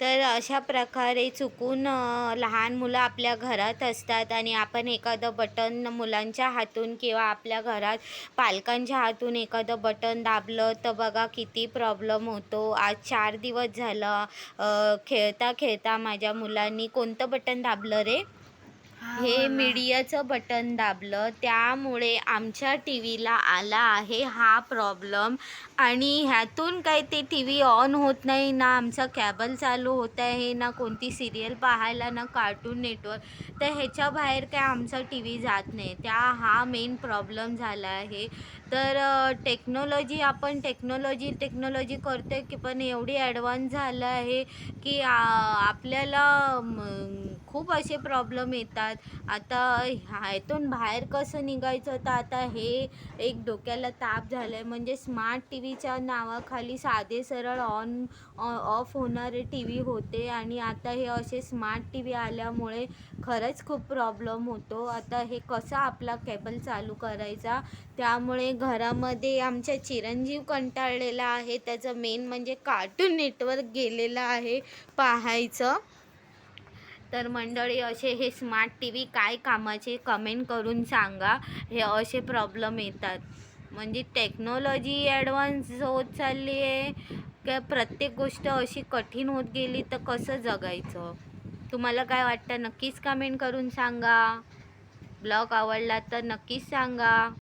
तर अशा प्रकारे चुकून लहान मुलं आपल्या घरात असतात आणि आपण एखादं बटन मुलांच्या हातून किंवा आपल्या घरात पालकांच्या हातून एखादं बटन दाबलं तर बघा किती प्रॉब्लेम होतो. आज चार दिवस झालं खेळता खेळता माझ्या मुलांनी कोणतं बटन दाबलं रे? हे मीडियाचं बटन दाबलं. त्यामुळे आमच्या टी व्हीला आला आहे हा प्रॉब्लेम. आणि ह्यातून काही ते टी व्ही ऑन होत नाही ना आमचा कॅबल चालू होत आहे ना कोणती सिरियल पाहायला ना कार्टून नेटवर्क. तर ह्याच्या बाहेर काय आमचा टी व्ही जात नाही. त्या हा मेन प्रॉब्लेम झाला आहे. तर टेक्नॉलॉजी आपण टेक्नॉलॉजी टेक्नॉलॉजी करतो आहे की पण एवढी ॲडव्हान्स झालं आहे की आपल्याला खूप असे प्रॉब्लेम येतात. आता ह्यातून बाहेर कसं निघायचं? तर आता हे एक डोक्याला ताप झालं आहे म्हणजे स्मार्ट टी व्हीच्या नावाखाली साधे सरळ ऑन ऑफ होणारे टी व्ही होते. आणि आता हे असे स्मार्ट टी व्ही आल्यामुळे खरंच खूप प्रॉब्लेम होतो. आता हे कसं आपला केबल चालू करायचा? त्यामुळे घरामध्ये आमच्या चिरंजीव कंटाळलेला आहे. त्याचं मेन म्हणजे कार्टून नेटवर्क गेलेलं आहे पाहायचं. तर मंडळी असे हे स्मार्ट टी व्ही काय कामाचे कमेंट करून सांगा. हे असे प्रॉब्लेम येतात. म्हणजे टेक्नॉलॉजी ॲडव्हान्स होत चालली आहे. का प्रत्येक गोष्ट अशी कठीण होत गेली तर कसं जगायचं? तुम्हाला काय वाटतं? नक्कीच कमेंट करून सांगा. ब्लॉग आवडला तर नक्कीच सांगा.